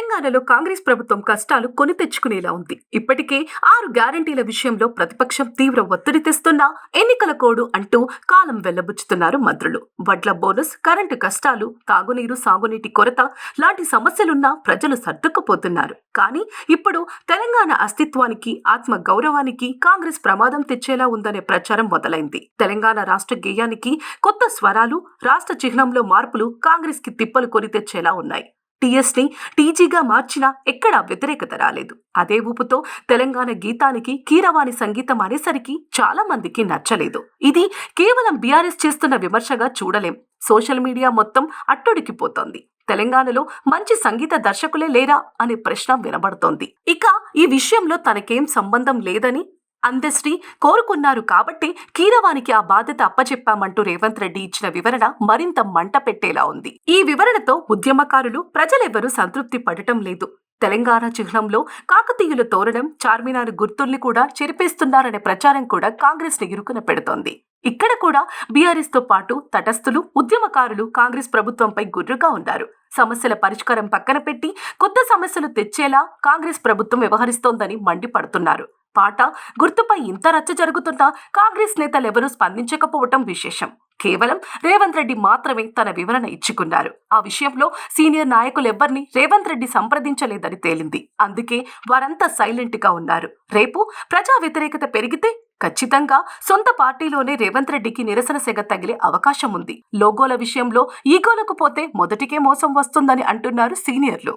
తెలంగాణలో కాంగ్రెస్ ప్రభుత్వం కష్టాలు కొని తెచ్చుకునేలా ఉంది. ఇప్పటికే ఆరు గ్యారంటీల విషయంలో ప్రతిపక్షం తీవ్ర ఒత్తిడి తెస్తున్నా ఎన్నికల కోడు అంటూ కాలం వెల్లబుచ్చుతున్నారు మంత్రులు. వడ్ల బోనస్ కరెంటు కష్టాలు తాగునీరు సాగునీటి కొరత లాంటి సమస్యలున్నా ప్రజలు సర్దుకుపోతున్నారు. కానీ ఇప్పుడు తెలంగాణ అస్తిత్వానికి ఆత్మ గౌరవానికి కాంగ్రెస్ ప్రమాదం తెచ్చేలా ఉందనే ప్రచారం మొదలైంది. తెలంగాణ రాష్ట్ర గేయానికి కొత్త స్వరాలు రాష్ట్ర చిహ్నంలో మార్పులు కాంగ్రెస్కి తిప్పలు కొని తెచ్చేలా ఉన్నాయి. టీఎస్ని టీజీగా మార్చినా ఎక్కడా వ్యతిరేకత రాలేదు. అదే ఊపుతో తెలంగాణ గీతానికి కీరవాణి సంగీతం అనేసరికి చాలా మందికి నచ్చలేదు. ఇది కేవలం బీఆర్ఎస్ చేస్తున్న విమర్శగా చూడలేం. సోషల్ మీడియా మొత్తం అట్టుడికిపోతోంది. తెలంగాణలో మంచి సంగీత దర్శకులే లేరా అనే ప్రశ్న వినబడుతోంది. ఇక ఈ విషయంలో తనకేం సంబంధం లేదని అందశ్రీ కోరుకున్నారు కాబట్టి కీరవానికి ఆ బాధ్యత అప్పచెప్పామంటూ రేవంత్ రెడ్డి ఇచ్చిన వివరణ మరింత మంట పెట్టేలా ఉంది. ఈ వివరణతో ఉద్యమకారులు ప్రజలెవరూ సంతృప్తి పడటం లేదు. తెలంగాణ చిహ్నంలో కాకతీయుల తోరణం చార్మినార్ గుర్తుల్ని కూడా చెరిపేస్తున్నారనే ప్రచారం కూడా కాంగ్రెస్ని ఇరుకున పెడుతోంది. ఇక్కడ కూడా బీఆర్ఎస్తో పాటు తటస్థులు ఉద్యమకారులు కాంగ్రెస్ ప్రభుత్వంపై గుర్రుగా ఉన్నారు. సమస్యల పరిష్కారం పక్కన పెట్టి కొత్త సమస్యలు తెచ్చేలా కాంగ్రెస్ ప్రభుత్వం వ్యవహరిస్తోందని మండిపడుతున్నారు. పాట గుర్తుపై ఇంత రచ్చ జరుగుతున్నా కాంగ్రెస్ నేతలెవరూ స్పందించకపోవటం విశేషం. కేవలం రేవంత్ రెడ్డి మాత్రమే తన వివరణ ఇచ్చుకున్నారు. ఆ విషయంలో సీనియర్ నాయకులెవ్వరిని రేవంత్ రెడ్డి సంప్రదించలేదని తేలింది. అందుకే వారంతా సైలెంట్గా ఉన్నారు. రేపు ప్రజా వ్యతిరేకత పెరిగితే ఖచ్చితంగా సొంత పార్టీలోనే రేవంత్ రెడ్డికి నిరసన సెగ తగిలే అవకాశం ఉంది. లోగోల విషయంలో ఈగోలకు పోతే మొదటికే మోసం వస్తుందని అంటున్నారు సీనియర్లు.